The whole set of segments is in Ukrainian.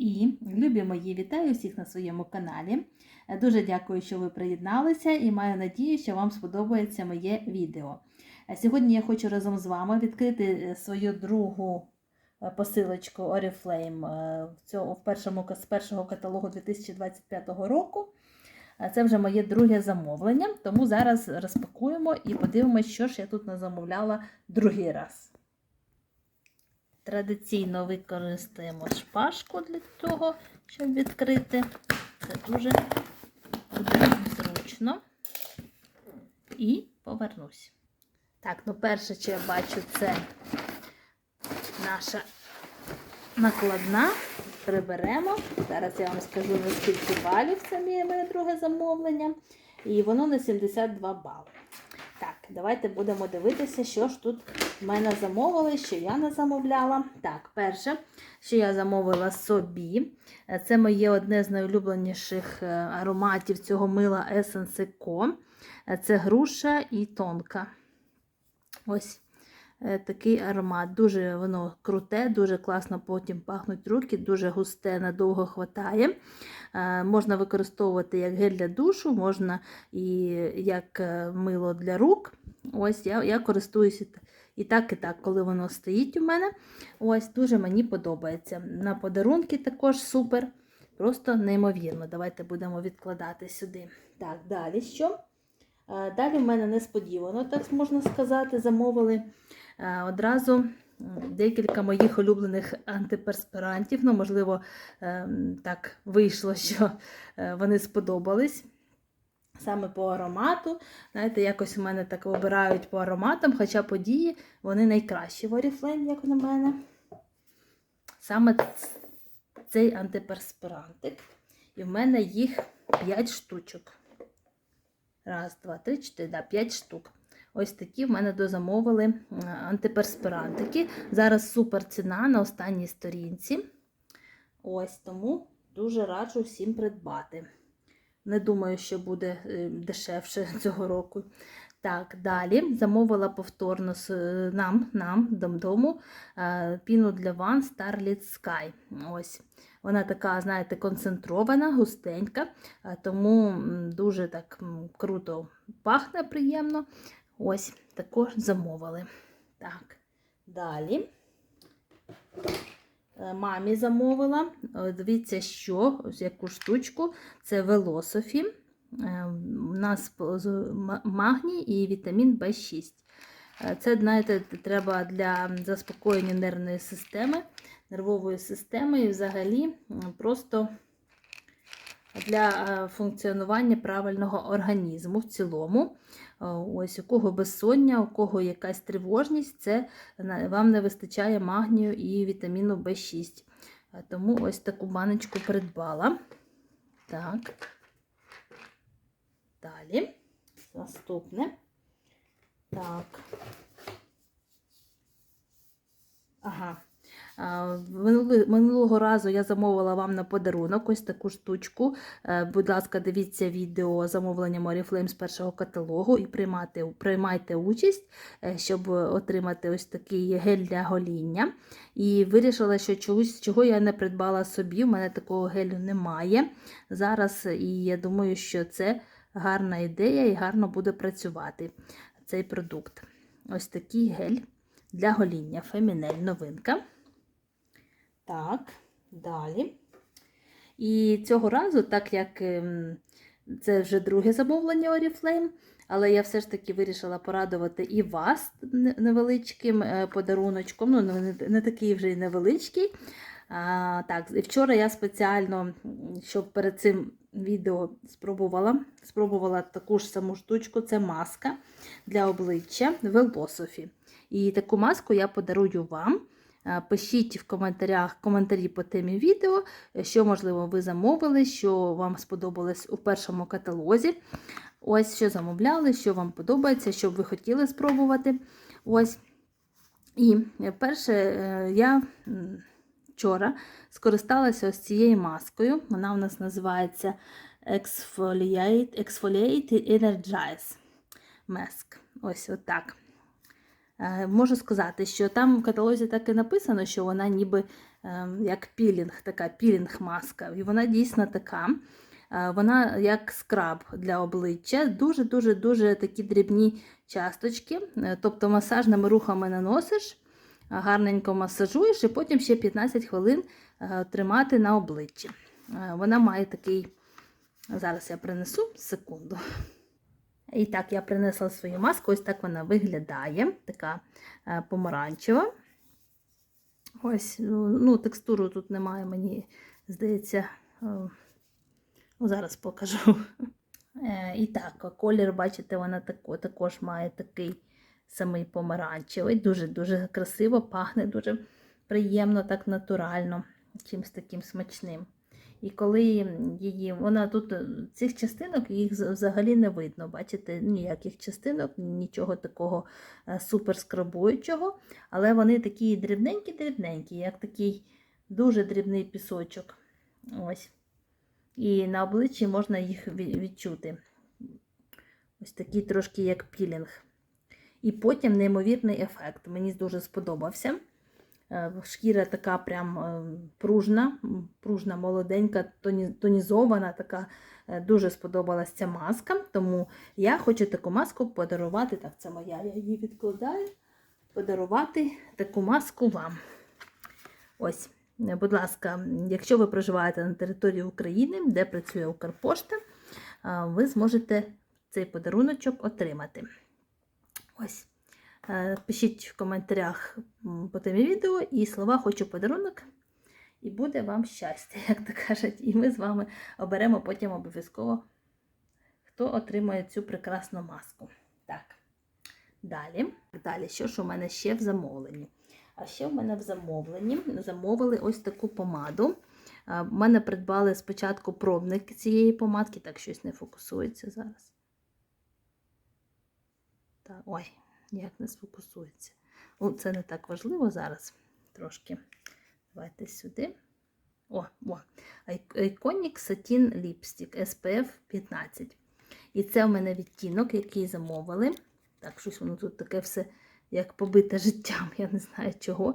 І, любі мої, вітаю всіх на своєму каналі. Е, Дуже дякую, що ви приєдналися, і маю надію, що вам сподобається моє відео. Е, Сьогодні я хочу разом з вами відкрити е, свою другу посилочку Oriflame в цьому, в першому, з першого каталогу 2025 року. Це вже моє друге замовлення, тому зараз розпакуємо і подивимося, що ж я тут назамовляла другий раз. Традиційно використаємо шпажку для того, щоб відкрити. Це дуже зручно. І повернусь. Так, ну перше, що я бачу, це наша накладна. Приберемо. Зараз я вам скажу, наскільки балів це моє моє друге замовлення. І воно на 72 бали. Так, давайте будемо дивитися, що ж тут в мене замовили, що я не замовляла. Так, перше, що я замовила собі, е, це моє одне з найулюбленіших е, ароматів цього мила Essence Co. Е, Це груша і тонка. Ось е, такий аромат. Дуже воно круте, дуже класно потім пахнуть руки, дуже густе, надовго хватає. Можна використовувати як гель для душу, можна і як мило для рук. Ось я, я користуюся і так, і так, коли воно стоїть у мене. Ось дуже мені подобається. На подарунки також супер. Просто неймовірно. Давайте будемо відкладати сюди. Так, далі що? Е, Далі в мене несподівано, так можна сказати, замовили е, одразу декілька моїх улюблених антиперспирантів. Ну, можливо, ем, так вийшло, що е, вони сподобались. Саме по аромату. Знаєте, якось у мене так обирають по ароматам, хоча події вони найкращі в Oriflame, як на мене. Саме цей антиперспирантик. І в мене їх 5 штучок. Раз, два, три, чотири, да, 5 штук. Ось такі в мене дозамовили антиперспирантики. Зараз супер ціна на останній сторінці. Ось тому дуже раджу всім придбати. Не думаю, що буде е, дешевше цього року. Так, далі замовила повторно е, нам, нам дому е, піну для ван Starlit Sky. Ось. Вона така, знаєте, концентрована, густенька, тому дуже так круто пахне приємно. Ось також замовили. Так, далі. Е, Мамі замовила. Е, Дивіться, що, ось яку штучку. Це Велософі. У нас магній і вітамін В6. Е, Це, знаєте, треба для заспокоєння нервної системи, нервової системи і взагалі просто для е, функціонування правильного організму в цілому. Е, Ось у кого безсоння, у кого якась тривожність, це вам не вистачає магнію і вітаміну В6. Е, Тому ось таку баночку придбала. Так. Далі. Наступне. Так. Ага. Минулого разу я замовила вам на подарунок ось таку штучку. Е, Будь ласка, дивіться відео замовлення Oriflame з першого каталогу і приймайте, приймайте участь, е, щоб отримати ось такий гель для гоління. І вирішила, що чогось, чого я не придбала собі, у мене такого гелю немає зараз, і я думаю, що це гарна ідея і гарно буде працювати цей продукт. Ось такий гель для гоління. Фемінель новинка. Так, далі. І цього разу, так як ем, це вже друге замовлення Oriflame, але я все ж таки вирішила порадувати і вас невеличким е, подаруночком. Ну, не, такий вже й невеличкий. А, так, і вчора я спеціально, щоб перед цим відео спробувала, спробувала таку ж саму штучку, це маска для обличчя Велософі. І таку маску я подарую вам. Е, Пишіть в коментарях коментарі по темі відео, е, що, можливо, ви замовили, що вам сподобалось у першому каталозі. Ось що замовляли, що вам подобається, що б ви хотіли спробувати. Ось. І е, перше, я вчора скористалася ось цією маскою. Вона у нас називається Exfoliate, Exfoliate Energize Mask. Ось отак. Е, Можу сказати, що там в каталозі так і написано, що вона ніби ем, як пілінг, така пілінг-маска. І вона дійсно така. Е, Вона як скраб для обличчя, дуже-дуже дуже такі дрібні часточки. Е, Тобто масажними рухами наносиш, гарненько масажуєш і потім ще 15 хвилин е, тримати на обличчі. Е, Вона має такий. Зараз я принесу секунду. І так, я принесла свою маску, ось так вона виглядає, така е, помаранчева. Ось, ну, ну, текстуру тут немає, мені здається. е, Ну, зараз покажу. Е, і так, колір, бачите, вона тако, також має такий самий помаранчевий. Дуже-дуже красиво, пахне дуже приємно, так натурально, чимось таким смачним. І коли її, вона тут е, цих частинок їх взагалі не видно. Бачите, ніяких частинок, нічого такого е, супер скрабуючого, але вони такі дрібненькі-дрібненькі, як такий дуже дрібний пісочок. Ось. І на обличчі можна їх відчути. Ось такий трошки як пілінг. І потім неймовірний ефект. Мені дуже сподобався. Е, Шкіра така прям е, пружна, пружна, молоденька, тонізована, така е, дуже сподобалась ця маска. Тому я хочу таку маску подарувати. Так, це моя, я її відкладаю. Подарувати таку маску вам. Ось, будь ласка, якщо ви проживаєте на території України, де працює Укрпошта, ви зможете цей подаруночок отримати. Ось. Е, Пишіть в коментарях по темі відео і слова хочу подарунок. І буде вам щастя, як то кажуть. І ми з вами оберемо потім обов'язково, хто отримає цю прекрасну маску. Так. Далі. Далі, що ж у мене ще в замовленні? А ще в мене в замовленні замовили ось таку помаду. А, В мене придбали спочатку пробник цієї помадки, так щось не фокусується зараз. Так, ой, як не сфокусується. О, це не так важливо зараз. Трошки. Давайте сюди. О, о. Iconic Satin Lipstick SPF 15. І це в мене відтінок, який замовили. Так, щось воно тут таке все як побите життям, я не знаю чого.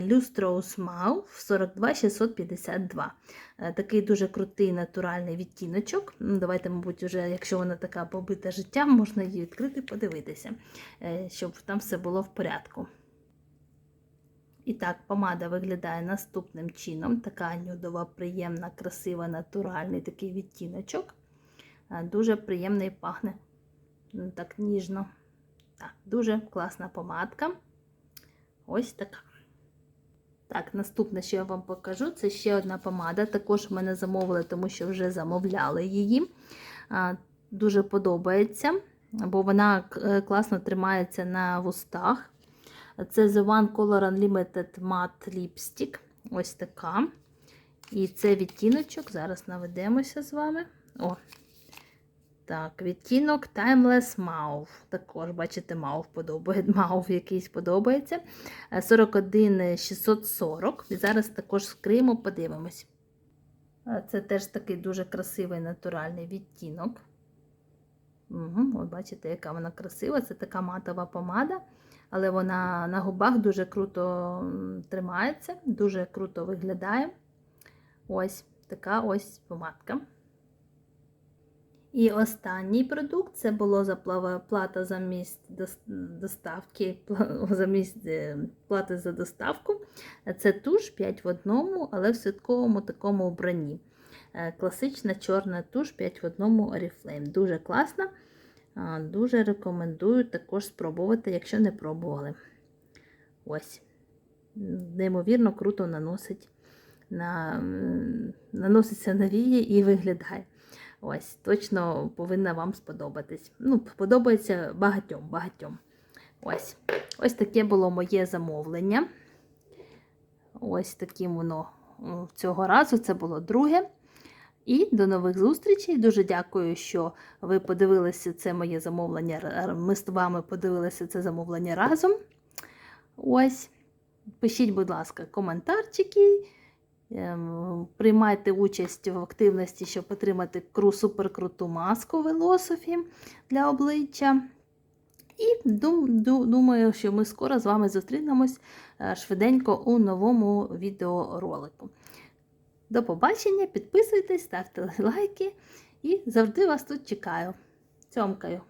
Lustrous Mauve 42652. Е, Такий дуже крутий натуральний відтіночок. Ну, Давайте, мабуть, вже, якщо вона така побита життям, можна її відкрити подивитися, е, щоб там все було в порядку. І так, помада виглядає наступним чином. Така нюдова, приємна, красива, натуральний такий відтіночок. Е, Дуже приємний пахне ну, так ніжно. Так, дуже класна помадка. Ось така. Так, наступне, що я вам покажу, це ще одна помада. Також мене замовили, тому що вже замовляли її. Дуже подобається, бо вона е, класно тримається на вустах. Це The One Color Unlimited Matte Lipstick. Ось така. І це відтіночок. Зараз наведемося з вами. О, так, відтінок Timeless Mauve. Також, бачите, Mauve подобається. Mauve якийсь подобається. Е, 41 640. І зараз також скриємо, подивимось. Е, Це теж такий дуже красивий натуральний відтінок. Угу, от бачите, яка вона красива. Це така матова помада, але вона на губах дуже круто тримається, дуже круто виглядає. Ось така ось помадка. І останній продукт це було плата за місць доставки, пла- замість е, плати за доставку. Це туш 5 в одному, але в святковому такому вбранні. Е, Класична чорна туш 5 в одному Oriflame. Дуже класна. Дуже рекомендую також спробувати, якщо не пробували. Ось. Неймовірно круто наносить на, наноситься на вії і виглядає. Ось, точно повинна вам сподобатись. Ну, подобається багатьом, багатьом. Ось. Ось таке було моє замовлення. Ось таким воно цього разу. Це було друге. І до нових зустрічей. Дуже дякую, що ви подивилися це моє замовлення. Ми з вами подивилися це замовлення разом. Ось. Пишіть, будь ласка, коментарчики. Ем, Приймайте участь в активності, щоб отримати кру, суперкруту маску Велософі для обличчя. І дум- ду- думаю, що ми скоро з вами зустрінемось е, швиденько у новому відеоролику. До побачення, підписуйтесь, ставте лайки і завжди вас тут чекаю. Цьомкаю!